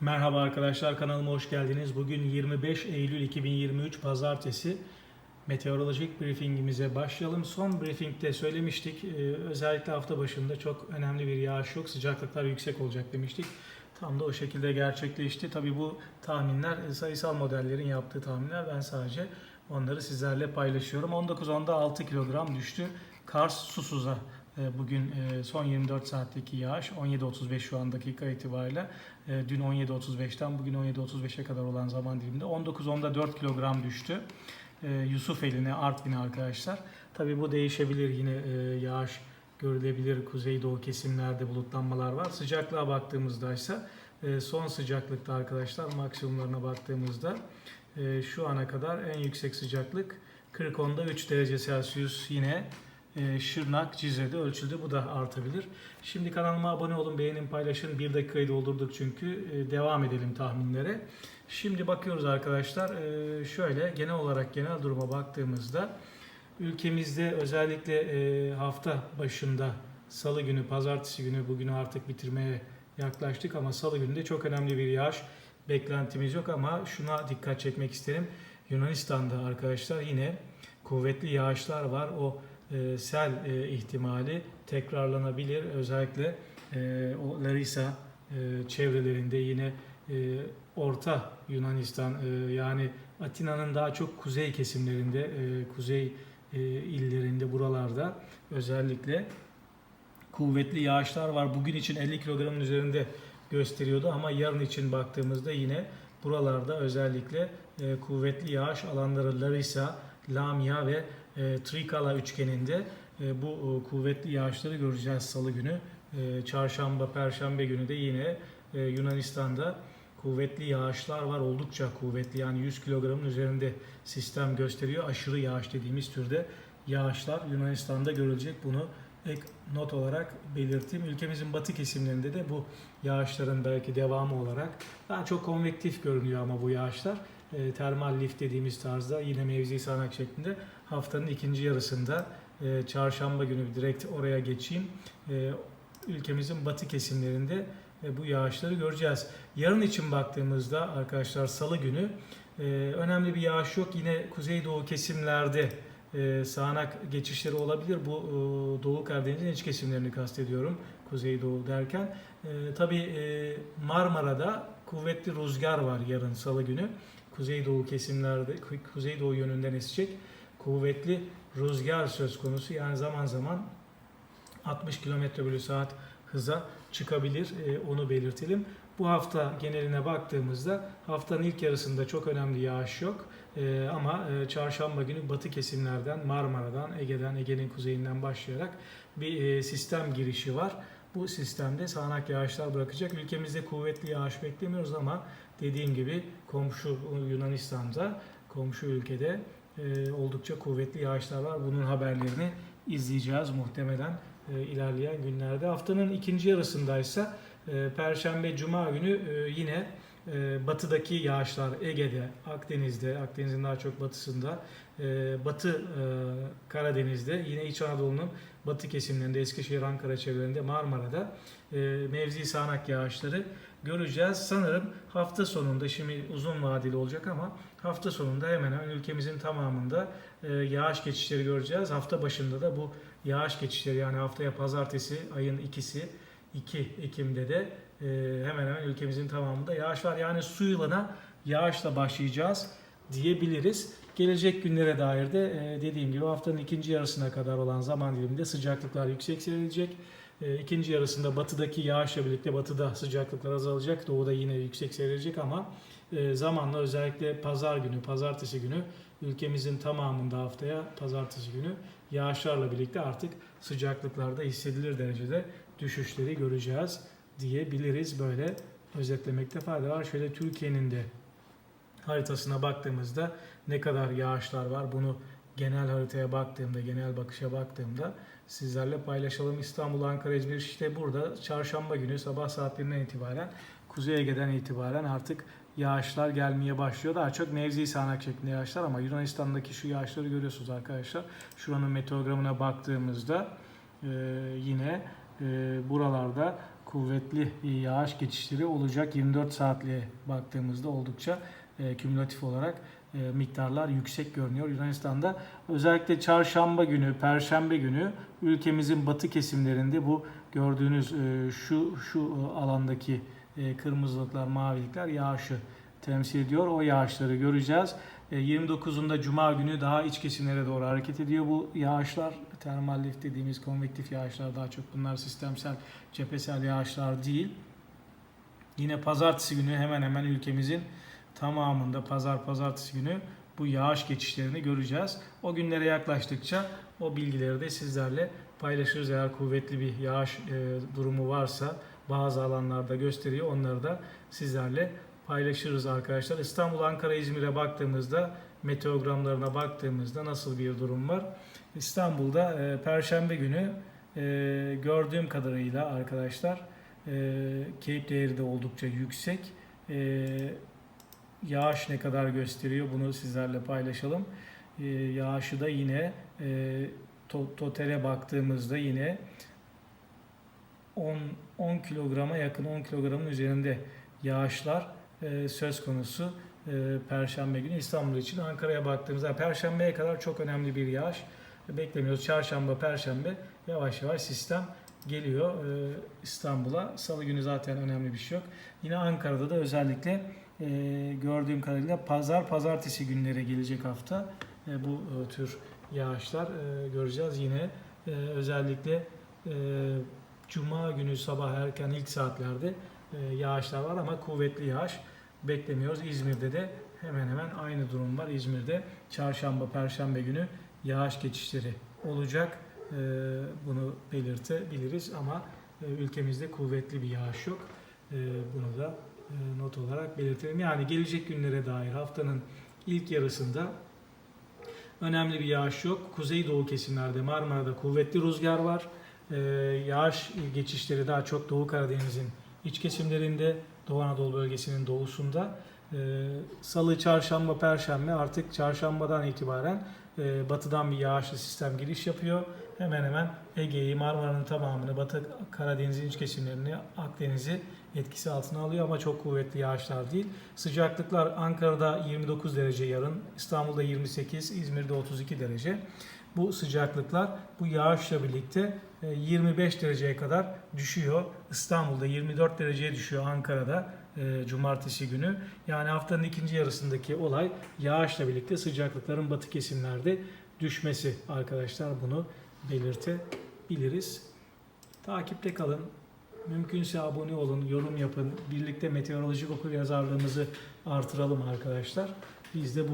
Merhaba arkadaşlar kanalıma hoş geldiniz. Bugün 25 Eylül 2023 Pazartesi meteorolojik briefingimize başlayalım. Son briefingde söylemiştik e, özellikle hafta başında çok önemli bir yağış yok sıcaklıklar yüksek olacak demiştik. Tam da o şekilde gerçekleşti. Tabi bu tahminler e, sayısal modellerin yaptığı tahminler ben sadece onları sizlerle paylaşıyorum. 19.10'da 6 kilogram düştü. Kars Susuz'a bugün e, son 24 saatteki yağış 17.35 şu an dakika itibariyle e, dün 17.35'ten bugün 17.35'e kadar olan zaman diliminde 19.10'da 4 kilogram düştü. Yusuf eline Artvin'e arkadaşlar. Tabi bu değişebilir yine yağış görülebilir kuzeydoğu kesimlerde bulutlanmalar var. Sıcaklığa baktığımızda ise son sıcaklıkta arkadaşlar maksimumlarına baktığımızda şu ana kadar en yüksek sıcaklık 40.10'da 3 derece Celsius yine e, Şırnak, Cizre'de ölçüldü. Bu da artabilir. Şimdi kanalıma abone olun, beğenin, paylaşın. Bir dakikayı doldurduk çünkü. E, devam edelim tahminlere. Şimdi bakıyoruz arkadaşlar. E, şöyle genel olarak genel duruma baktığımızda ülkemizde özellikle hafta başında salı günü, pazartesi günü bugünü artık bitirmeye yaklaştık ama salı günü de çok önemli bir yağış beklentimiz yok ama şuna dikkat çekmek isterim. Yunanistan'da arkadaşlar yine kuvvetli yağışlar var. O e, sel e, ihtimali tekrarlanabilir. Özellikle e, o Larissa e, çevrelerinde yine e, Orta Yunanistan e, yani Atina'nın daha çok kuzey kesimlerinde, e, kuzey e, illerinde buralarda özellikle kuvvetli yağışlar var. Bugün için 50 kilogramın üzerinde gösteriyordu ama yarın için baktığımızda yine buralarda özellikle e, kuvvetli yağış alanları Larissa, Lamia ve e, Trikala üçgeninde e, bu e, kuvvetli yağışları göreceğiz salı günü. E, çarşamba, perşembe günü de yine e, Yunanistan'da kuvvetli yağışlar var. Oldukça kuvvetli yani 100 kilogramın üzerinde sistem gösteriyor. Aşırı yağış dediğimiz türde yağışlar Yunanistan'da görülecek. Bunu ek not olarak belirteyim. Ülkemizin batı kesimlerinde de bu yağışların belki devamı olarak daha çok konvektif görünüyor ama bu yağışlar e, termal lift dediğimiz tarzda yine mevzi sağanak şeklinde haftanın ikinci yarısında e, çarşamba günü direkt oraya geçeyim. E, ülkemizin batı kesimlerinde e, bu yağışları göreceğiz. Yarın için baktığımızda arkadaşlar salı günü e, önemli bir yağış yok. Yine kuzeydoğu kesimlerde e, sağanak geçişleri olabilir. Bu e, Doğu Karadeniz'in iç kesimlerini kastediyorum. Kuzeydoğu derken. E, tabii Marmara'da kuvvetli rüzgar var yarın salı günü. Kuzeydoğu kesimlerde, kuzeydoğu yönünden esecek kuvvetli rüzgar söz konusu. Yani zaman zaman 60 km bölü saat hıza çıkabilir. E, onu belirtelim. Bu hafta geneline baktığımızda haftanın ilk yarısında çok önemli yağış yok. E, ama e, çarşamba günü batı kesimlerden, Marmara'dan, Ege'den, Ege'nin kuzeyinden başlayarak bir e, sistem girişi var. Bu sistemde sağanak yağışlar bırakacak. Ülkemizde kuvvetli yağış beklemiyoruz ama dediğim gibi komşu Yunanistan'da, komşu ülkede e, oldukça kuvvetli yağışlar var. Bunun haberlerini izleyeceğiz muhtemelen e, ilerleyen günlerde. Haftanın ikinci yarısındaysa Perşembe, Cuma günü e, yine e, batıdaki yağışlar Ege'de, Akdeniz'de, Akdeniz'in daha çok batısında, e, Batı Karadeniz'de, yine İç Anadolu'nun batı kesimlerinde, Eskişehir, Ankara çevrelerinde, Marmara'da mevzi sağanak yağışları göreceğiz. Sanırım hafta sonunda, şimdi uzun vadeli olacak ama hafta sonunda hemen hemen ülkemizin tamamında yağış geçişleri göreceğiz. Hafta başında da bu yağış geçişleri yani haftaya pazartesi ayın ikisi 2 Ekim'de de e, hemen hemen ülkemizin tamamında yağış var. Yani su yılına yağışla başlayacağız diyebiliriz. Gelecek günlere dair de e, dediğim gibi haftanın ikinci yarısına kadar olan zaman diliminde sıcaklıklar yüksek seyredilecek. E, ikinci yarısında batıdaki yağışla birlikte batıda sıcaklıklar azalacak. Doğuda yine yüksek seyredecek ama e, zamanla özellikle pazar günü, pazartesi günü ülkemizin tamamında haftaya pazartesi günü yağışlarla birlikte artık sıcaklıklarda hissedilir derecede düşüşleri göreceğiz diyebiliriz. Böyle özetlemekte fayda var. Şöyle Türkiye'nin de haritasına baktığımızda ne kadar yağışlar var bunu genel haritaya baktığımda, genel bakışa baktığımda sizlerle paylaşalım. İstanbul, Ankara, İzmir işte burada çarşamba günü sabah saatlerinden itibaren Kuzey Ege'den itibaren artık yağışlar gelmeye başlıyor. Daha çok nevzi sağanak şeklinde yağışlar ama Yunanistan'daki şu yağışları görüyorsunuz arkadaşlar. Şuranın meteogramına baktığımızda e, yine e, buralarda kuvvetli yağış geçişleri olacak. 24 saatliğe baktığımızda oldukça e, kümülatif olarak e, miktarlar yüksek görünüyor Yunanistan'da. Özellikle çarşamba günü, perşembe günü ülkemizin batı kesimlerinde bu gördüğünüz e, şu şu e, alandaki kırmızılıklar, mavilikler yağışı temsil ediyor. O yağışları göreceğiz. E, 29'unda Cuma günü daha iç kesimlere doğru hareket ediyor bu yağışlar. Termal lif dediğimiz konvektif yağışlar daha çok bunlar sistemsel, cephesel yağışlar değil. Yine pazartesi günü hemen hemen ülkemizin tamamında pazar pazartesi günü bu yağış geçişlerini göreceğiz. O günlere yaklaştıkça o bilgileri de sizlerle paylaşırız. Eğer kuvvetli bir yağış e, durumu varsa bazı alanlarda gösteriyor. Onları da sizlerle paylaşırız arkadaşlar. İstanbul, Ankara, İzmir'e baktığımızda meteogramlarına baktığımızda nasıl bir durum var? İstanbul'da e, Perşembe günü e, gördüğüm kadarıyla arkadaşlar e, Cape değeri de oldukça yüksek. E, yağış ne kadar gösteriyor bunu sizlerle paylaşalım. E, yağışı da yine e, to, totale baktığımızda yine 10, 10 kilograma yakın 10 kilogramın üzerinde yağışlar e, söz konusu e, Perşembe günü İstanbul için. Ankara'ya baktığımızda Perşembe'ye kadar çok önemli bir yağış beklemiyoruz. Çarşamba, Perşembe yavaş yavaş sistem geliyor e, İstanbul'a. Salı günü zaten önemli bir şey yok. Yine Ankara'da da özellikle e, gördüğüm kadarıyla pazar, pazartesi günleri gelecek hafta e, bu e, tür yağışlar e, göreceğiz. Yine e, özellikle e, Cuma günü sabah erken ilk saatlerde e, yağışlar var ama kuvvetli yağış beklemiyoruz. İzmir'de de hemen hemen aynı durum var. İzmir'de çarşamba, perşembe günü yağış geçişleri olacak. E, bunu belirtebiliriz ama e, ülkemizde kuvvetli bir yağış yok. Bunu da not olarak belirtelim. Yani gelecek günlere dair haftanın ilk yarısında önemli bir yağış yok. Kuzeydoğu kesimlerde Marmara'da kuvvetli rüzgar var. Ee, yağış geçişleri daha çok Doğu Karadeniz'in iç kesimlerinde, Doğu Anadolu bölgesinin doğusunda. Ee, Salı, çarşamba, perşembe artık çarşambadan itibaren e, batıdan bir yağışlı sistem giriş yapıyor. Hemen hemen Ege'yi, Marmara'nın tamamını, Batı Karadeniz'in iç kesimlerini, Akdeniz'i etkisi altına alıyor ama çok kuvvetli yağışlar değil. Sıcaklıklar Ankara'da 29 derece yarın, İstanbul'da 28, İzmir'de 32 derece. Bu sıcaklıklar bu yağışla birlikte e, 25 dereceye kadar düşüyor. İstanbul'da 24 dereceye düşüyor Ankara'da e, cumartesi günü. Yani haftanın ikinci yarısındaki olay yağışla birlikte sıcaklıkların batı kesimlerde düşmesi arkadaşlar bunu belirtebiliriz. Takipte kalın. Mümkünse abone olun, yorum yapın. Birlikte meteorolojik okur yazarlığımızı artıralım arkadaşlar. Biz de bu